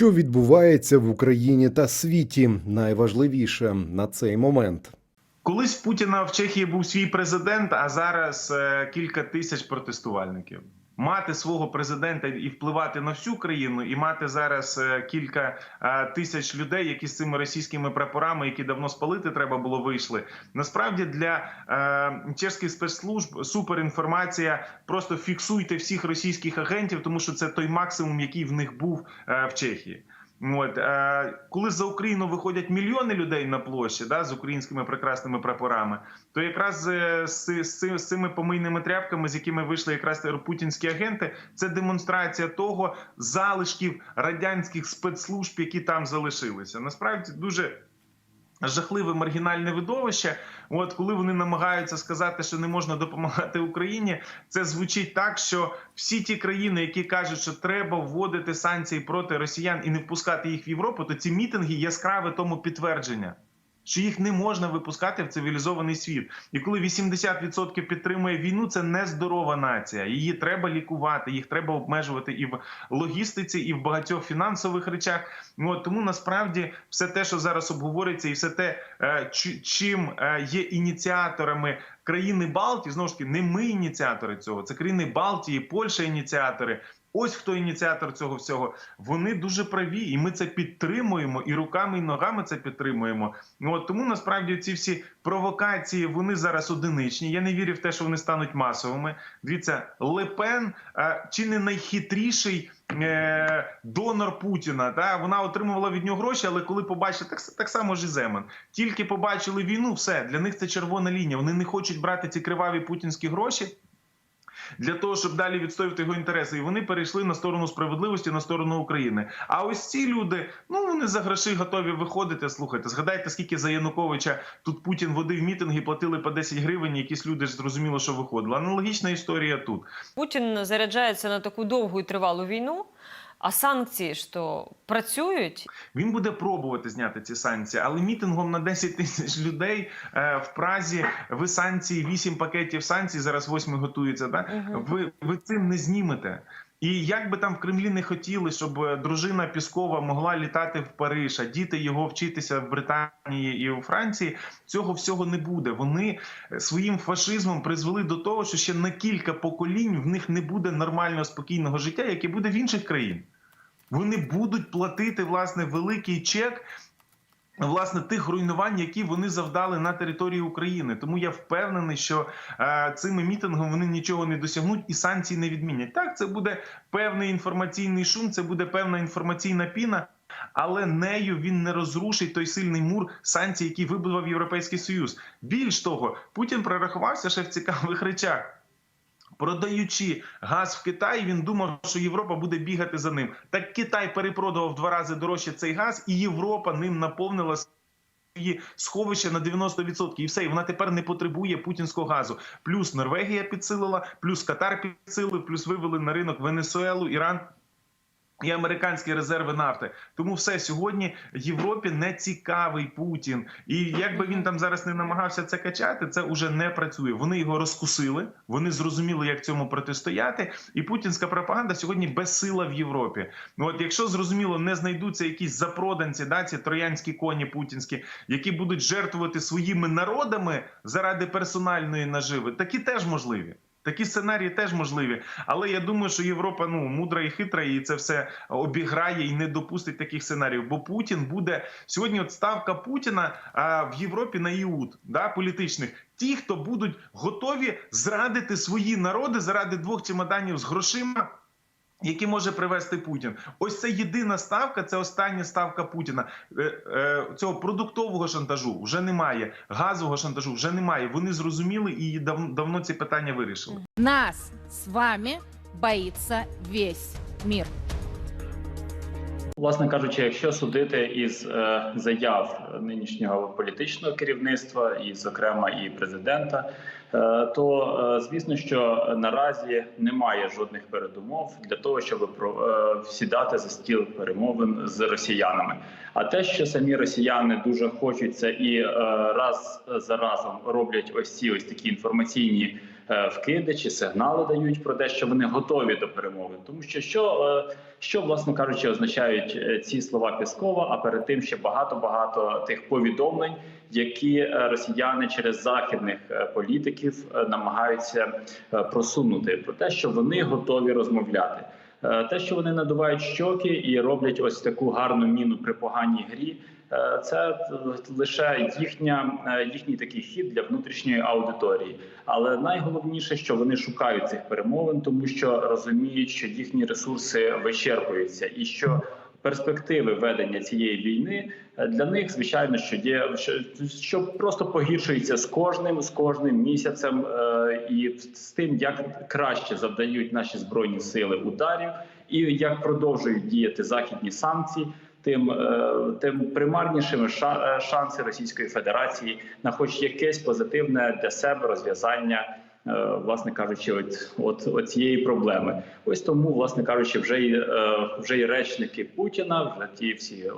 Що відбувається в Україні та світі? Найважливіше на цей момент. Колись Путіна в Чехії був свій президент, а зараз е, кілька тисяч протестувальників. Мати свого президента і впливати на всю країну, і мати зараз е, кілька е, тисяч людей, які з цими російськими прапорами, які давно спалити треба було, вийшли. Насправді для чешських чеських спецслужб суперінформація. Просто фіксуйте всіх російських агентів, тому що це той максимум, який в них був е, в Чехії. От е, коли за Україну виходять мільйони людей на площі, да, з українськими прекрасними прапорами, то якраз е, з, з, з цими помийними тряпками, з якими вийшли якраз путінські агенти, це демонстрація того залишків радянських спецслужб, які там залишилися. Насправді дуже. Жахливе маргінальне видовище. От коли вони намагаються сказати, що не можна допомагати Україні, це звучить так, що всі ті країни, які кажуть, що треба вводити санкції проти росіян і не впускати їх в Європу, то ці мітинги яскраве тому підтвердження. Що їх не можна випускати в цивілізований світ, і коли 80% підтримує війну, це нездорова нація. Її треба лікувати, їх треба обмежувати і в логістиці, і в багатьох фінансових речах. Ну от тому насправді все те, що зараз обговорюється, і все те, е, чим е, є ініціаторами країни Балтії, знову ж таки, не ми ініціатори цього, це країни Балтії, Польща ініціатори. Ось хто ініціатор цього всього. Вони дуже праві, і ми це підтримуємо, і руками, і ногами це підтримуємо. Ну от тому насправді ці всі провокації вони зараз одиничні. Я не вірю в те, що вони стануть масовими. Дивіться, Лепен е, чи не найхитріший е, донор Путіна. Та вона отримувала від нього гроші, але коли побачили так, так само ж і Земан, тільки побачили війну, все для них це червона лінія. Вони не хочуть брати ці криваві путінські гроші для того, щоб далі відстоювати його інтереси, і вони перейшли на сторону справедливості, на сторону України. А ось ці люди, ну вони за гроші готові виходити. Слухайте, згадайте, скільки за Януковича тут Путін водив мітинги, платили по 10 гривень. Якісь люди ж зрозуміло, що виходили. Аналогічна історія тут. Путін заряджається на таку довгу і тривалу війну, а санкції ж то працюють. Він буде пробувати зняти ці санкції, але мітингом на 10 тисяч людей е, в Празі ви санкції, 8 пакетів санкцій, зараз 8 готується. Да? Угу. Ви, ви цим не знімете. І як би там в Кремлі не хотіли, щоб е, дружина Піскова могла літати в Париж, а діти його вчитися в Британії і у Франції, цього всього не буде. Вони е, своїм фашизмом призвели до того, що ще на кілька поколінь в них не буде нормального спокійного життя, яке буде в інших країн. Вони будуть платити власне великий чек. Власне, тих руйнувань, які вони завдали на території України, тому я впевнений, що е, цими мітингами вони нічого не досягнуть і санкції не відмінять. Так, це буде певний інформаційний шум, це буде певна інформаційна піна, але нею він не розрушить той сильний мур санкцій, який вибудував Європейський Союз. Більш того, Путін прорахувався ще в цікавих речах. Продаючи газ в Китай, він думав, що Європа буде бігати за ним. Так Китай перепродавав в два рази дорожче цей газ, і Європа ним наповнила свої сховища на 90%. І все, і вона тепер не потребує путінського газу. Плюс Норвегія підсилила, плюс Катар підсилив, плюс вивели на ринок Венесуелу, Іран. І американські резерви нафти, тому все сьогодні Європі не цікавий Путін, і якби він там зараз не намагався це качати, це вже не працює. Вони його розкусили, вони зрозуміли, як цьому протистояти. І путінська пропаганда сьогодні безсила в Європі. Ну от якщо зрозуміло, не знайдуться якісь запроданці, да, ці троянські коні путінські, які будуть жертвувати своїми народами заради персональної наживи, такі теж можливі. Такі сценарії теж можливі, але я думаю, що Європа ну мудра і хитра, і це все обіграє і не допустить таких сценаріїв. Бо Путін буде сьогодні. От ставка Путіна а, в Європі на іуд да, політичних. Ті, хто будуть готові зрадити свої народи заради двох чемоданів з грошима. Які може привести Путін, ось це єдина ставка. Це остання ставка Путіна. Е, е, Цього продуктового шантажу вже немає, газового шантажу вже немає. Вони зрозуміли і дав, давно ці питання вирішили. Нас с вами боится весь мир. Власне кажучи, якщо судити із е, заяв нинішнього політичного керівництва, і, зокрема, і президента, то е, звісно, що наразі немає жодних передумов для того, щоб е, сідати за стіл перемовин з росіянами. А те, що самі росіяни дуже хочуть це і е, раз за разом роблять ось ці ось такі інформаційні е, вкиди чи сигнали дають про те, що вони готові до перемови. Тому що що, е, що власне кажучи, означають е, ці слова Піскова, а перед тим ще багато багато тих повідомлень, які е, росіяни через західних е, політиків е, намагаються е, просунути про те, що вони готові розмовляти. Е, Те, що вони надувають щоки і роблять ось таку гарну міну при поганій грі, е, це лише їхня е, їхній такий хід для внутрішньої аудиторії. Але найголовніше, що вони шукають цих перемовин, тому що розуміють, що їхні ресурси вичерпуються, і що перспективи ведення цієї війни е, для них звичайно що є що, просто погіршується з кожним з кожним місяцем, е, і з тим, як краще завдають наші збройні сили ударів, і як продовжують діяти західні санкції. Тим е, тим примарнішими е, шанси Російської Федерації на хоч якесь позитивне для себе розв'язання, власне кажучи, от, от, от цієї проблеми. Ось тому, власне кажучи, вже й е, вже й речники Путіна, вже ті всі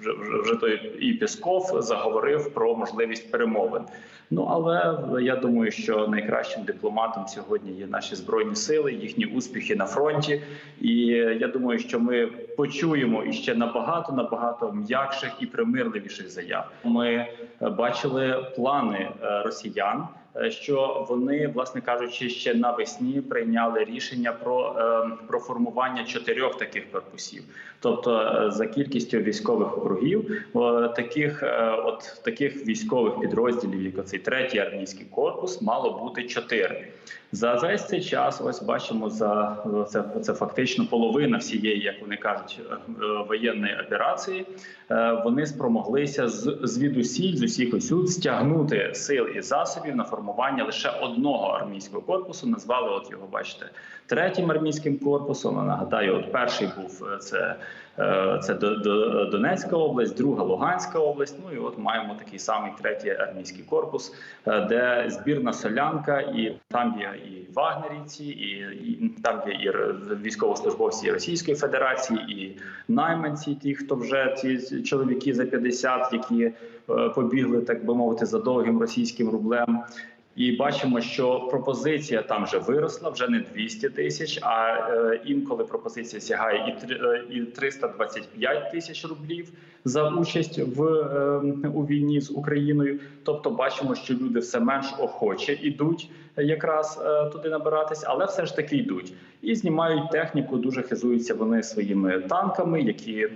вже, вже, вже той і Пісков заговорив про можливість перемовин. Ну але я думаю, що найкращим дипломатом сьогодні є наші збройні сили, їхні успіхи на фронті. І я думаю, що ми почуємо іще набагато набагато м'якших і примирливіших заяв. Ми е, бачили плани е, росіян. Е, Що вони, власне кажучи, ще навесні прийняли рішення про, е, про формування чотирьох таких корпусів, тобто е, за кількістю військових округів, таких от таких військових підрозділів, як оцей третій армійський корпус, мало бути чотири. За весь цей час, ось бачимо за це, це фактично половина всієї, як вони кажуть, воєнної операції. Вони спромоглися звідусіль з усіх усюд стягнути сил і засобів на формування лише одного армійського корпусу. Назвали от його, бачите, третім армійським корпусом. Нагадаю, от перший був е, це. е, Це До- До- Донецька область, друга Луганська область. Ну і от маємо такий самий третій армійський корпус, е, де збірна солянка, і там є і вагнерівці, і, і там є і військовослужбовці Російської Федерації, і найманці, ті, хто вже ці чоловіки за 50, які побігли, так би мовити, за довгим російським рублем. І бачимо, що пропозиція там вже виросла, вже не 200 тисяч, а е, інколи пропозиція сягає і три- е, і 325 тисяч рублів за участь в е, у війні з Україною. Тобто, бачимо, що люди все менш охоче якраз е, туди набиратись, але все ж таки йдуть і знімають техніку. Дуже хизуються вони своїми танками, які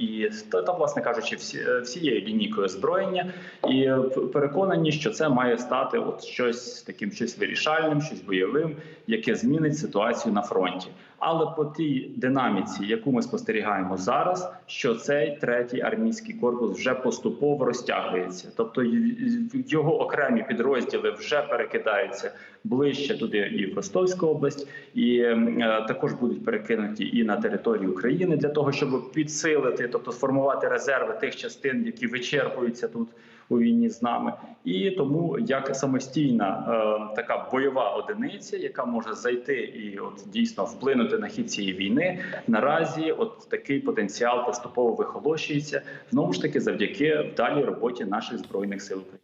і та, та власне кажучи, всі, всією лінійкою озброєння, і переконані, що це має стати от щось таким, щось вирішальним, щось бойовим, яке змінить ситуацію на фронті. Але по тій динаміці, яку ми спостерігаємо зараз, що цей третій армійський корпус вже поступово розтягується, тобто його окремі підрозділи вже перекидаються ближче туди і в Ростовську область, і ем, е, також будуть перекинуті і на територію України для того, щоб підсилити, тобто сформувати резерви тих частин, які вичерпуються тут у війні з нами, і тому як самостійна е, така бойова одиниця, яка може зайти і от дійсно вплинути на хід цієї війни, наразі от такий потенціал поступово вихолощується знову ж таки завдяки вдалій роботі наших збройних сил України.